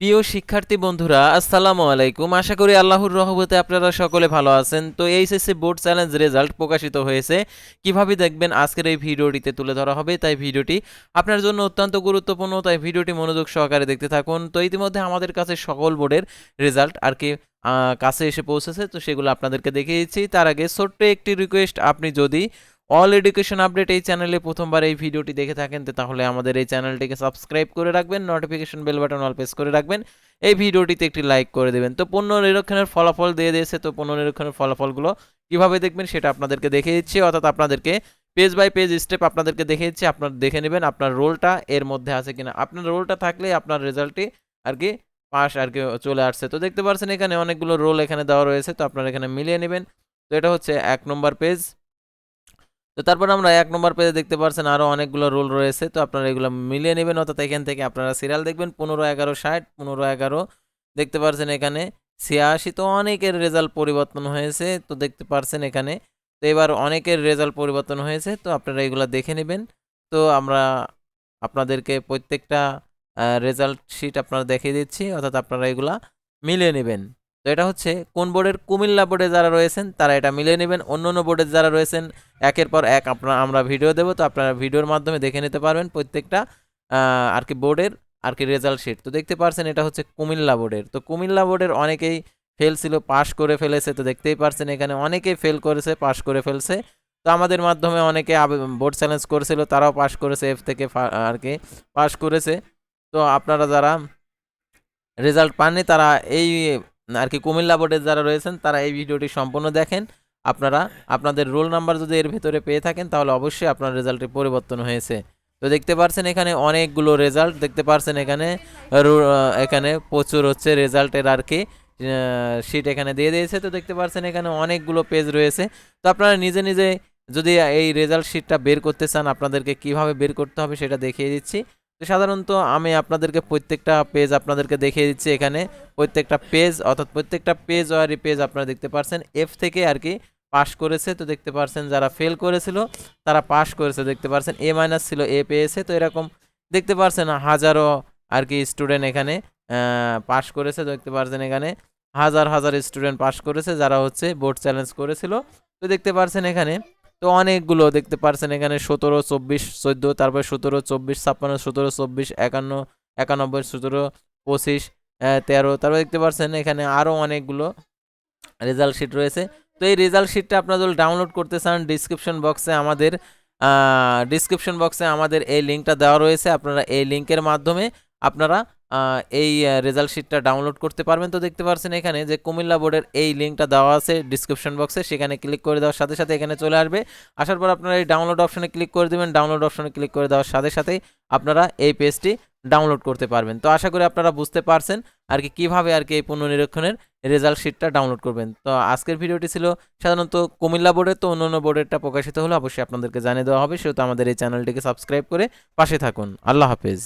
প্রিয় শিক্ষার্থী বন্ধুরা, আসসালামু আলাইকুম। আশা করি আল্লাহর রহমতে আপনারা সকলে ভালো আছেন। তো এইচএসসি বোর্ড চ্যালেঞ্জ রেজাল্ট প্রকাশিত হয়েছে। কীভাবে দেখবেন আজকের এই ভিডিওটিতে তুলে ধরা হবে, তাই ভিডিওটি আপনার জন্য অত্যন্ত গুরুত্বপূর্ণ। তাই ভিডিওটি মনোযোগ সহকারে দেখতে থাকুন। তো ইতিমধ্যে আমাদের কাছে সকল বোর্ডের রেজাল্ট আর কি কাছে এসে পৌঁছেছে। তো সেগুলো আপনাদেরকে দেখিয়ে দিচ্ছি তার আগে ছোট্ট একটি রিকোয়েস্ট আপনি যদি অল এডুকেশন আপডেট এই চ্যানেলে প্রথমবার এই ভিডিওটি দেখে থাকেন তাহলে আমাদের এই চ্যানেলটিকে সাবস্ক্রাইব করে রাখবেন notification bell button all press করে রাখবেন। এই ভিডিওটিতে একটি লাইক করে দেবেন। তো পণ্য নিরীক্ষণের ফলাফল দিয়ে দিয়েছে, তো পণ্য নিরীক্ষণের ফলাফলগুলো কীভাবে দেখবেন সেটা আপনাদেরকে দেখিয়ে দিচ্ছি। অর্থাৎ আপনাদেরকে পেজ বাই পেজ স্টেপ আপনাদেরকে দেখিয়ে দিচ্ছি, আপনার দেখে নেবেন আপনার রোলটা এর মধ্যে আছে কিনা। আপনার রোলটা থাকলে আপনার রেজাল্টটি আর কি পাস আর কি চলে আসছে। তো দেখতে পাচ্ছেন এখানে অনেকগুলো রোল এখানে দেওয়া রয়েছে, তো আপনারা এখানে মিলিয়ে নেবেন। তো এটা হচ্ছে এক নম্বর পেজ তো তারপর আমরা এক নম্বর পেজে দেখতে পাচ্ছেন আরও অনেকগুলো রোল রয়েছে। তো আপনারা এগুলো মিলিয়ে নেবেন, অর্থাৎ এখান থেকে আপনারা সিরিয়াল দেখবেন, পনেরো, এগারো, ষাট, পনেরো, এগারো দেখতে পাচ্ছেন এখানে। ছিয়াশি তো অনেকের রেজাল্ট পরিবর্তন হয়েছে, তো দেখতে পাচ্ছেন এখানে। তো এবার অনেকের রেজাল্ট পরিবর্তন হয়েছে, তো আপনারা এগুলো দেখে নেবেন। তো আমরা আপনাদেরকে প্রত্যেকটা রেজাল্ট শিট আপনারা দেখিয়ে দিচ্ছি, অর্থাৎ আপনারা এগুলা মিলিয়ে নেবেন। তো এটা হচ্ছে কোন বোর্ডের কুমিল্লা বোর্ডে যারা রয়েছেন, তারা এটা মিলিয়ে নেবেন। অন্য অন্য বোর্ডে যারা রয়েছেন, একের পর এক আপনার, আমরা ভিডিও দেবো, তো আপনারা ভিডিওর মাধ্যমে দেখে নিতে পারবেন প্রত্যেকটা আর কি বোর্ডের, আর কি রেজাল্ট শিট তো দেখতে পারছেন এটা হচ্ছে কুমিল্লা বোর্ডের। তো কুমিল্লা বোর্ডের অনেকেই ফেল ছিল পাশ করে ফেলেছে, তো দেখতেই পারছেন এখানে অনেকেই ফেল করেছে পাশ করে ফেলছে। তো আমাদের মাধ্যমে অনেকে বোর্ড চ্যালেঞ্জ করেছিল, তারাও পাশ করেছে এফ থেকে আর কি পাশ করেছে। তো আপনারা যারা রেজাল্ট পাননি, তারা এই আর কি কুমিল্লা বোর্ডের যারা রয়েছেন, তারা এই ভিডিওটি সম্পূর্ণ দেখেন। আপনারা, আপনাদের রোল নাম্বার যদি এর ভিতরে পেয়ে থাকেন, তাহলে অবশ্যই আপনার রেজাল্টে পরিবর্তন হয়েছে। তো দেখতে পারছেন এখানে অনেকগুলো রেজাল্ট, দেখতে পারছেন এখানে এখানে প্রচুর হচ্ছে রেজাল্টের আর কি শিট এখানে দিয়ে দিয়েছে। তো দেখতে পারছেন এখানে অনেকগুলো পেজ রয়েছে। তো আপনারা নিজে নিজে যদি এই রেজাল্ট শিটটা বের করতে চান, আপনাদেরকে কীভাবে বের করতে হবে সেটা দেখিয়ে দিচ্ছি। সাধারণত আমি আপনাদেরকে প্রত্যেকটা পেজ আপনাদেরকে দেখিয়ে দিচ্ছি এখানে। প্রত্যেকটা পেজ অর্থাৎ প্রত্যেকটা পেজ ওয়ারি পেজ আপনারা দেখতে পারছেন। এফ থেকে আর কি পাশ করেছে, তো দেখতে পারছেন যারা ফেল করেছিল, তারা পাশ করেছে, দেখতে পারছেন। এ মাইনাস ছিল এ পেয়েছে, তো এরকম দেখতে পারছেন হাজারো আর কি স্টুডেন্ট এখানে পাশ করেছে দেখতে পারছেন এখানে হাজার হাজার স্টুডেন্ট পাশ করেছে, যারা হচ্ছে বোর্ড চ্যালেঞ্জ করেছিল। তো দেখতে পারছেন এখানে তো অনেকগুলো দেখতে পারছেন এখানে সতেরো, চব্বিশ, চোদ্দ, তারপরে সতেরো, চব্বিশ, ছাপ্পান্ন, সতেরো, চব্বিশ, একান্ন, একানব্বই, সতেরো, পঁচিশ তেরো, তারপর দেখতে পারছেন এখানে আরও অনেকগুলো রেজাল্ট শিট রয়েছে। তো এই রেজাল্ট শিটটা আপনারা যদি ডাউনলোড করতে চান ডিসক্রিপশন বক্সে আমাদের ডিসক্রিপশন বক্সে আমাদের এই লিঙ্কটা দেওয়া রয়েছে। আপনারা এই লিঙ্কের মাধ্যমে আপনারা এই রেজাল্ট শিটটা ডাউনলোড করতে পারবেন। তো দেখতে পাচ্ছেন এখানে যে কুমিল্লা বোর্ডের এই লিঙ্কটা দেওয়া আছে ডিসক্রিপশন বক্সে সেখানে ক্লিক করে দেওয়ার সাথে সাথে এখানে চলে আসবে। আসার পর আপনারা এই ডাউনলোড অপশনে ক্লিক করে দেবেন। ডাউনলোড অপশনে ক্লিক করে দেওয়ার সাথে সাথেই আপনারা এই পেজটি ডাউনলোড করতে পারবেন। তো আশা করি আপনারা বুঝতে পারছেন আর কি কীভাবে আর কি এই পুনর্নিরীক্ষণের রেজাল্ট শিটটা ডাউনলোড করবেন। তো আজকের ভিডিওটি ছিল সাধারণত কুমিল্লা বোর্ডের তো অন্য অন্য বোর্ডেরটা প্রকাশিত হলে অবশ্যই আপনাদেরকে জানিয়ে দেওয়া হবে। সেহেতু আমাদের এই চ্যানেলটিকে সাবস্ক্রাইব করে পাশে থাকুন। আল্লাহ হাফেজ।